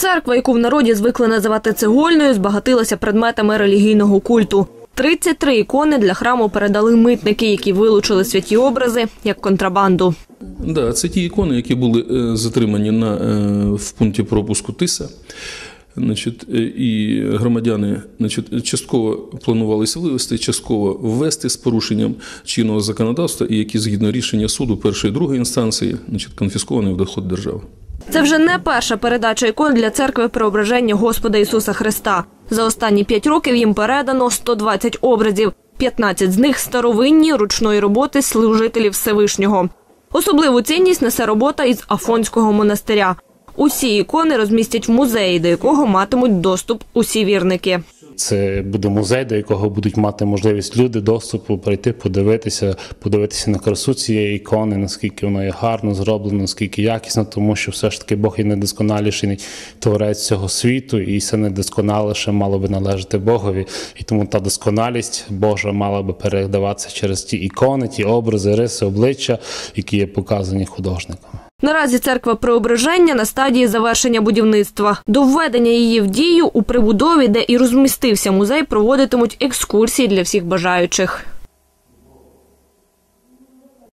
Церква, яку в народі звикли називати цегольною, збагатилася предметами релігійного культу. 33 ікони для храму передали митники, які вилучили святі образи як контрабанду. Да, це ті ікони, які були е, затримані на, е, в пункті пропуску ТИСа. Значить, е, і громадяни значить, частково планувалися вивезти, частково ввести з порушенням чинного законодавства, і які згідно рішення суду першої і другої інстанції значить, конфісковані в доход держави. Це вже не перша передача ікон для церкви Преображення Господа Ісуса Христа. За останні п'ять років їм передано 120 образів. 15 з них старовинні ручної роботи служителів Всевишнього. Особливу цінність несе робота із Афонського монастиря. Усі ікони розмістять в музеї, до якого матимуть доступ усі вірники. Це буде музей, до якого будуть мати можливість люди доступу прийти, подивитися, подивитися на красу цієї ікони, наскільки воно є гарно зроблено, наскільки якісно, тому що все ж таки Бог є найдосконаліший творець цього світу, і все найдосконаліше мало би належати Богові. І тому та досконалість Божа мала би передаватися через ті ікони, ті образи, риси, обличчя, які є показані художниками. Наразі церква Преображення на стадії завершення будівництва. До введення її в дію у прибудові, де і розмістився музей, проводитимуть екскурсії для всіх бажаючих.